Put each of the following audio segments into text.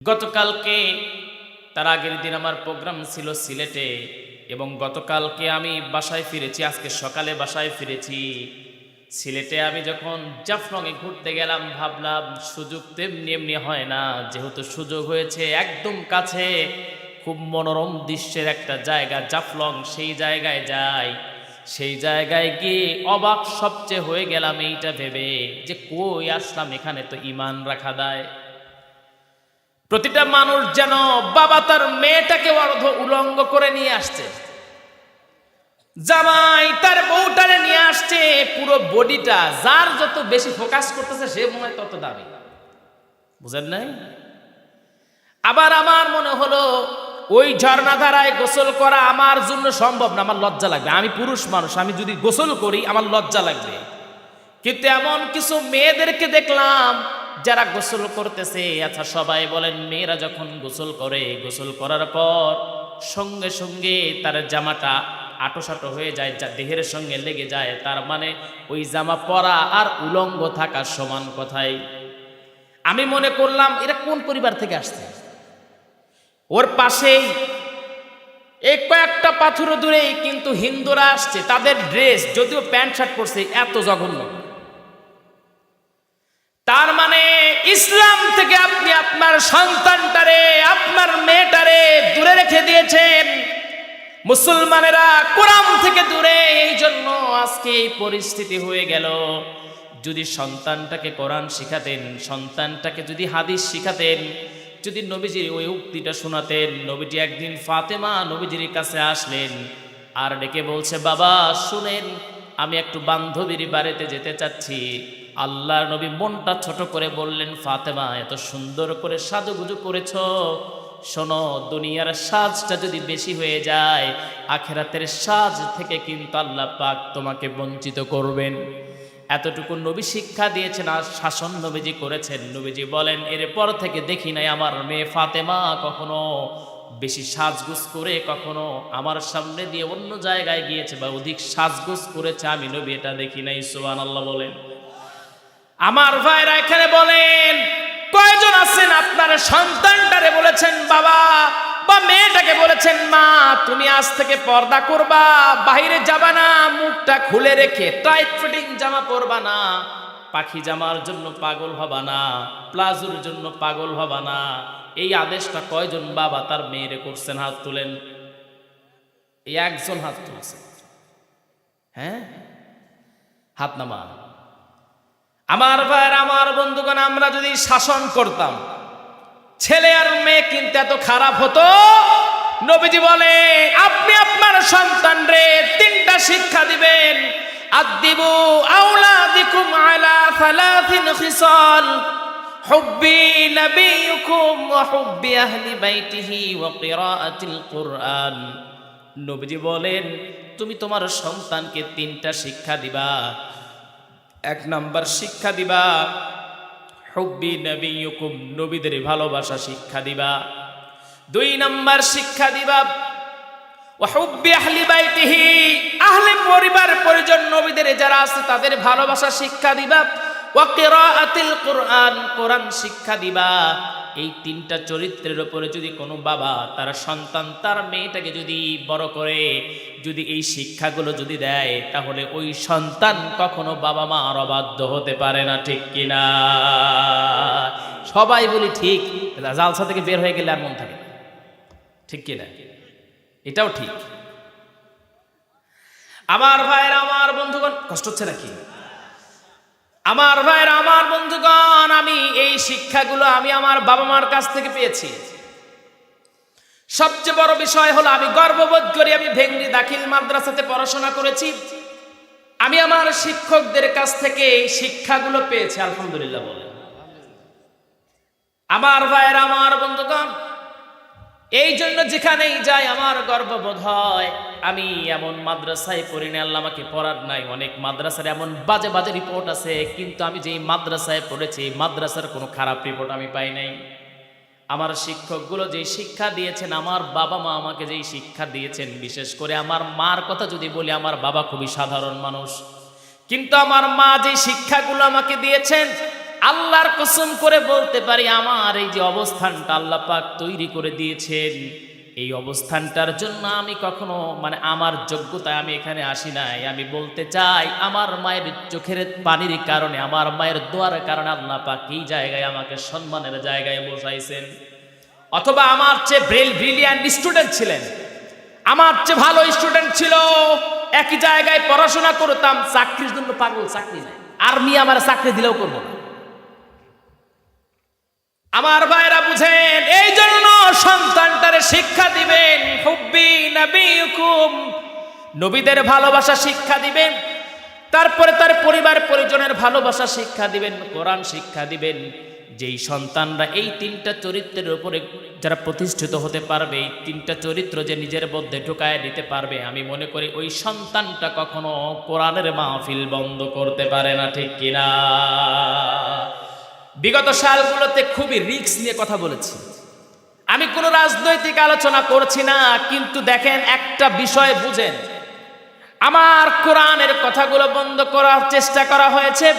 গতকালকে, তার আগের দিন আমার প্রোগ্রাম ছিল সিলেটে, এবং গতকালকে আমি বাসায় ফিরেছি, আজকে সকালে বাসায় ফিরেছি। সিলেটে আমি যখন জাফলংয়ে ঘুরতে গেলাম, ভাবলাম সুযোগ তেমনি এমনি হয় না, যেহেতু সুযোগ হয়েছে একদম কাছে, খুব মনোরম দৃশ্যের একটা জায়গা, জাফলং, সেই জায়গায় যাই। সেই জায়গায় গিয়ে অবাক সবচেয়ে হয়ে গেলাম এইটা ভেবে, যে কই আসলাম এখানে তো ইমান রাখা দেয়। প্রতিটা মানুষ যেন বাবা তার মেয়েটাকে অর্ধ উলঙ্গ করে নিয়ে আসছে। জামাই তার বউটারে নিয়ে আসছে, পুরো বডিটা, যার যত বেশি ফোকাস করতেছে, সে মনে হয় তত দাবি বুঝেন নাই? আবার আমার মনে হলো, ওই ঝর্ণাধারায় গোসল করা আমার জন্য সম্ভব না, আমার লজ্জা লাগবে। আমি পুরুষ মানুষ, আমি যদি গোসল করি, আমার লজ্জা লাগবে। কিন্তু এমন কিছু মেয়েদেরকে দেখলাম যারা গোসল করতেছে আচ্ছা সবাই বলেন, মেয়েরা যখন গোসল করে, গোসল করার পর সঙ্গে সঙ্গে তার জামাটা আটোসাটো হয়ে যায়, যা দেহের সঙ্গে লেগে যায়, তার মানে ওই জামা পরা আর উলঙ্গ থাকা সমান কথাই। আমি মনে করলাম, এরা কোন পরিবার থেকে আসছে? ওর পাশেই এই কয়েকটা পাথর দূরেই কিন্তু হিন্দুরা আসছে, তাদের ড্রেস যদিও প্যান্ট শার্ট পরছে, এত জঘন্য। ইসলাম থেকে আপনি আপনার সন্তানটারে, আপনার মেয়েটারে দূরে রেখে দিয়েছেন। মুসলমানেরা কোরআন থেকে দূরে এই জন্য আজকে এই পরিস্থিতি হয়ে গেল। যদি সন্তানটাকে কোরআন শিখাতেন, সন্তানটাকে যদি হাদিস শিখাতেন, যদি নবীজির ওই উক্তিটা শোনাতেন নবীজি একদিন ফাতেমা নবীজির কাছে আসলেন আর ডেকে বলছে, বাবা, শুনেন, আমি একটু বান্ধবীর বাড়িতে যেতে চাচ্ছি। আল্লাহর নবী মনটা ছোট করে বললেন, ফাতেমা, এত সুন্দর করে সাজুগুজু করেছ। শোনো, দুনিয়ার সাজটা যদি বেশি হয়ে যায়, আখেরাতের সাজ থেকে কিন্তু আল্লাহ পাক তোমাকে বঞ্চিত করবেন। এতটুকু নবী শিক্ষা দিয়েছেন আর শাসন নবীজি করেছেন। নবীজি বলেন, এরপর থেকে দেখি নাই আমার মেয়ে ফাতেমা কখনো বেশি সাজগুজ করে, কখনো আমার সামনে দিয়ে অন্য জায়গায় গিয়েছে বা অধিক সাজগুজ করেছে। আমি নবী এটা দেখি নাই সোহান আল্লাহ বলেন। আমার ভাইরা এখানে বলেন, কয়জন আছেন আপনার সন্তানটারে বলেছেন, বাবা? বা মেয়েটাকে বলেছেন, মা, তুমি আজ থেকে পর্দা করবা বাইরে যাবা না, মুখটা খুলে রেখে টাইট ফিটিং জামা পরবা না, পাখি জামার জন্য পাগল হবা না, প্লাজোর জন্য পাগল হবা না। এই আদেশটা কয়জন বাবা তার মেয়েরে করছেন? হাত তুলেন। এই একজন হাত তুলছে হ্যাঁ? হাত নামা আমার ভাইয়ের, আমার বন্ধুগণ, আমরা যদি শাসন করতাম, ছেলে আর মেয়ে কিন্তু এত খারাপ হতো। নবীজি বলে, আপনি আপনার সন্তান রে, তিনটা শিক্ষা দিবেন। বলেন, তুমি তোমার সন্তানকে তিনটা শিক্ষা দিবা। এক নম্বর শিক্ষা দিবা। হুব্বি নবীকুম নবীদের ভালোবাসা শিক্ষা দিবা। দুই নম্বর শিক্ষা দিবা ওয়াহুব্বি আহলি বাইতিহি, আহলে পরিবার পরিজন নবীদের যারা আছে তাদের ভালোবাসা শিক্ষা দিবা। ওয়া কিরাআতিল কুরআন, কোরআন শিক্ষা দিবা। এই তিনটা চরিত্রের উপরে যদি কোনো বাবা তার সন্তান তার মেয়েটাকে যদি বড় করে, যদি এই শিক্ষাগুলো যদি দেয়, তাহলে ওই সন্তান কখনো বাবা মা আর অবাধ্য হতে পারে না, ঠিক কিনা সবাই বলি ঠিক জালসা থেকে বের হয়ে গেলে আর মন থাকে। ঠিক কিনা এটাও ঠিক। আমার ভাইয়ের, আমার বন্ধুগণ, কষ্ট হচ্ছে নাকি? আমার ভাইয়ের, আমার বন্ধুগণ, আমি এই শিক্ষাগুলো আমি আমার বাবা মার কাছ থেকে পেয়েছি। সবচেয়ে বড় বিষয় হলো, আমি গর্ববোধ করি আমি ভেঙ্গি দাখিল মাদ্রাসাতে পড়াশোনা করেছি। আমি আমার শিক্ষকদের কাছ থেকে এই শিক্ষাগুলো পেয়েছি, আলহামদুলিল্লাহ বলে আমার ভাইয়ের, আমার বন্ধুগণ এই জন্য যেখানেই যাই আমার গর্ববোধ হয়, আমি এমন মাদ্রাসায় পড়ি না আল্লাহ আমাকে পড়ার নাই, অনেক মাদ্রাসার এমন বাজে বাজে রিপোর্ট আছে, কিন্তু আমি যেই মাদ্রাসায় পড়েছি, মাদ্রাসার কোনো খারাপ রিপোর্ট আমি পাই নাই। আমার শিক্ষকগুলো যেই শিক্ষা দিয়েছেন, আমার বাবা মা আমাকে যেই শিক্ষা দিয়েছেন, বিশেষ করে আমার মার কথা যদি বলি, আমার বাবা খুবই সাধারণ মানুষ। কিন্তু আমার মা যে শিক্ষাগুলো আমাকে দিয়েছেন আল্লাহর কসম করে বলতে পারি, আমার এই যে অবস্থানটা আল্লাহ পাক তৈরি করে দিয়েছেন, এই অবস্থানটার জন্য আমি কখনো মানে আমার যোগ্যতায় আমি এখানে আসি নাই। আমি বলতে চাই, আমার মায়ের চোখের পানির কারণে, আমার মায়ের দোয়ার কারণে আল্লাহ পাক এই জায়গায় আমাকে সম্মানের জায়গায় বসাইছেন। অথবা আমার চেয়ে ব্রেল ব্রিলিয়ান্ট স্টুডেন্ট ছিলেন। আমার চেয়ে ভালো স্টুডেন্ট ছিল। একই জায়গায় পড়াশোনা করতাম, চাকরির জন্য পাগল, চাকরি নাই। আর্মি আমার চাকরি দিলেও করব না। আমার ভাইরা বুঝেন এই জন্য সন্তানটারে শিক্ষা দিবেন, হুব্বি নবীকুম নবীদের ভালোবাসা শিক্ষা দিবেন, তারপরে তার পরিবার পরিজনের ভালোবাসা শিক্ষা দিবেন, কোরআন শিক্ষা দিবেন। যেই সন্তানরা এই তিনটা চরিত্রের উপরে যারা প্রতিষ্ঠিত হতে পারবে, এই তিনটা চরিত্র যে নিজের মধ্যে ঢুকায় নিতে পারবে, আমি মনে করি ওই সন্তানটা কখনো কোরআনের মাহফিল বন্ধ করতে পারে না, ঠিক কিনা? বিগত সালগুলোতে খুবই রিস্ক নিয়ে কথা বলেছি। আমি কোনো রাজনৈতিক আলোচনা করছি না, কিন্তু দেখেন একটা বিষয় বুঝেন। আমার কোরআনের কথাগুলো বন্ধ করার চেষ্টা করা হয়েছে।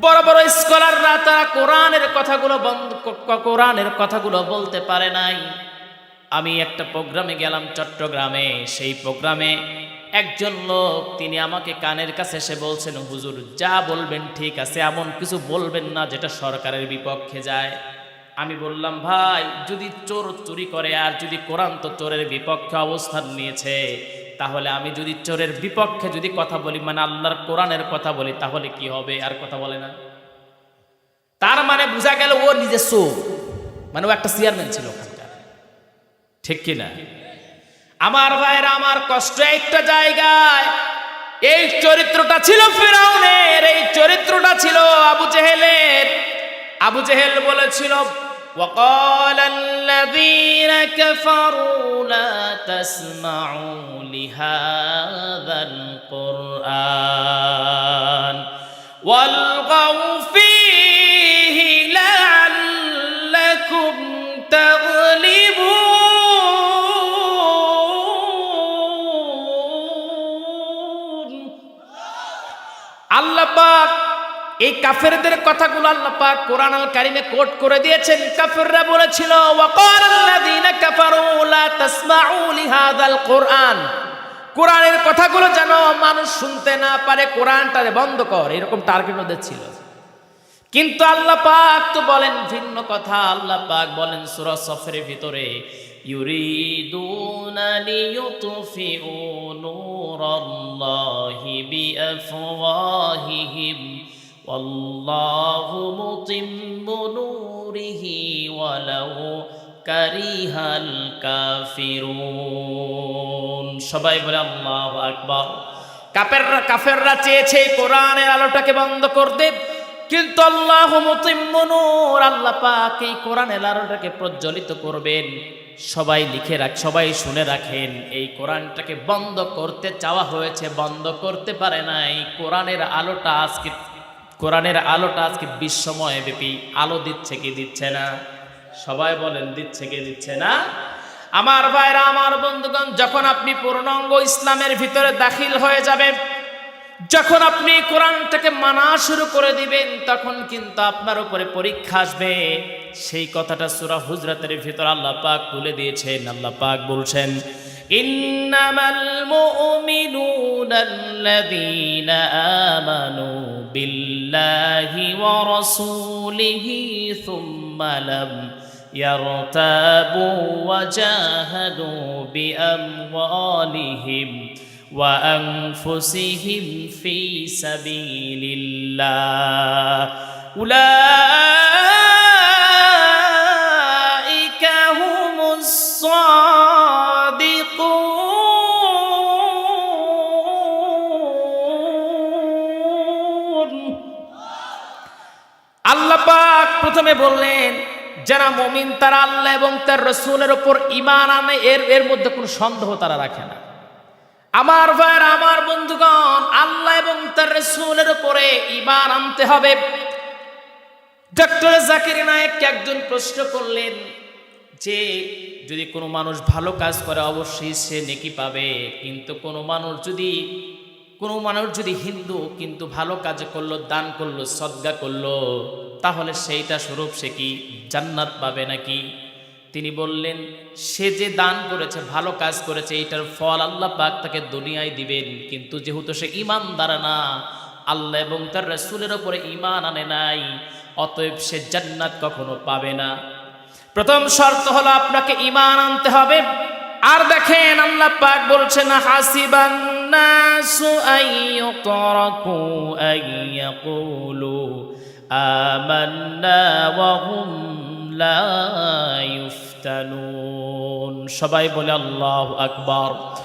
বড় বড় স্কলাররা তারা কোরআনের কথাগুলো বন্ধ কোরআনের কথাগুলো বলতে পারে নাই। আমি একটা প্রোগ্রামে গেলাম চট্টগ্রামে, সেই প্রোগ্রামে একজন লোক, তিনি আমাকে কানের কাছে এসে বলছেন, হুজুর, যা বলবেন ঠিক আছে, এমন কিছু বলবেন না যেটা সরকারের বিপক্ষে যায়। আমি বললাম, ভাই, যদি চোর চুরি করে আর যদি কোরআন তো চোরের বিপক্ষে অবস্থান নিয়েছে, তাহলে আমি যদি চোরের বিপক্ষে যদি কথা বলি মানে আল্লাহর কোরআনের কথা বলি, তাহলে কি হবে? আর কথা বলে না। তার মানে বোঝা গেল ও নিজে চোর মানে ও একটা চেয়ারম্যান ছিল ওখানকার। ঠিক কিনা? আমার ভাইরা আমার কষ্ট একটা জায়গায় এই চরিত্রটা ছিল ফেরাউনের এই চরিত্রটা ছিল আবু জেহেলের আবু জেহেল বলেছিল وقال الذين كفروا لا تسمعوا لهذا القرآن والغوا আল্লাহ পাক, এই কাফেরদের কথাগুলো আল্লাহ পাক কোরআন আল কারিমে কোট করে দিয়েছেন। কাফেররা বলেছিল কোরআন। কোরআনের কথাগুলো যেন মানুষ শুনতে না পারে কোরআনটারে বন্ধ কর, এরকম টার্গেট ওদের ছিল। কিন্তু আল্লাহ পাক তো বলেন ভিন্ন কথা। আল্লাহ পাক বলেন, সূরা সফরের ভিতরে ইউরিদুনা লিয়ুতফিউ নূরাল্লাহি বিআফওয়াহিহিম ওয়াল্লাহু মুতিম্মু নূরিহি ওয়ালাউ কারিহাল কাফিরুন সবাই বলে আল্লাহু আকবার। কাফেররা কাফেররা চেয়েছে কোরআনের আলোটাকে বন্ধ করতে, কিন্তু আল্লাহ মুতিম্মনুর, আল্লাহ পাক এই কোরআনের আলোটাকে প্রজ্বলিত করবেন। সবাই লিখে রাখ, সবাই শুনে রাখেন, এই কোরআনটাকে বন্ধ করতে চাওয়া হয়েছে, বন্ধ করতে পারে না এই কোরআনের আলোটা আজকে, কোরআনের আলোটা আজকে বিশ্বময় ব্যাপী আলো দিচ্ছে কি দিচ্ছে না? সবাই বলেন, দিচ্ছে কি দিচ্ছে না? আমার ভাইরা, আমার বন্ধুগণ, যখন আপনি পূর্ণাঙ্গ ইসলামের ভিতরে দাখিল হয়ে যাবেন যখন আপনি কোরআনটাকে মানা শুরু করে দিবেন, তখন কিন্তু আপনার উপরে পরীক্ষা আসবে। সেই কথাটা সুরা হুজরাতের ভিতর আল্লাহ পাক তুলে দিয়েছেন, আল্লাহ পাক বলছেন, ইন্নামাল মুমিনুনাল্লাযীনা আমানু বিল্লাহি ওয়া রাসূলিহি সুম্মা লাম ইয়ারতাবু ওয়া জাহাদু বিআমওয়ালিহিম। وأنفسهم في سبيل الله أولئك هم الصادقون আল্লাহ পাক প্রথমে বললেন যারা মমিন তারা আল্লাহ এবং তার রসুলের ওপর ইমান আনে এর এর মধ্যে কোনো সন্দেহ তারা রাখে না আমার ভাইয়ের, আমার বন্ধুগণ, আল্লাহ এবং তার রসুলের উপরে ইমান আনতে হবে। ডক্টর জাকির নায়েককে একজন প্রশ্ন করলেন যে, যদি কোনো মানুষ ভালো কাজ করে, অবশ্যই সে নেকি পাবে। কিন্তু কোনো মানুষ যদি, কোনো মানুষ যদি হিন্দু, কিন্তু ভালো কাজ করল, দান করল, সদ্গা করল, তাহলে সেইটা স্বরূপ সে কি জান্নাত পাবে নাকি? তিনি বললেন, সে যে দান করেছে, ভালো কাজ করেছে, এটার ফল আল্লাহ পাক তাকে দুনিয়ায় দিবেন। কিন্তু যেহেতু সে ইমানদার না, আল্লাহ এবং তার রসুলের ওপরে ইমান আনে নাই, অতএব সে জান্নাত কখনো পাবে না। প্রথম শর্ত হলো আপনাকে ইমান আনতে হবে। আর দেখেন আল্লাহ পাক বলছেন, হাসিবান আমান্না লা ইফতানুন সবাই বলে আল্লাহু আকবার।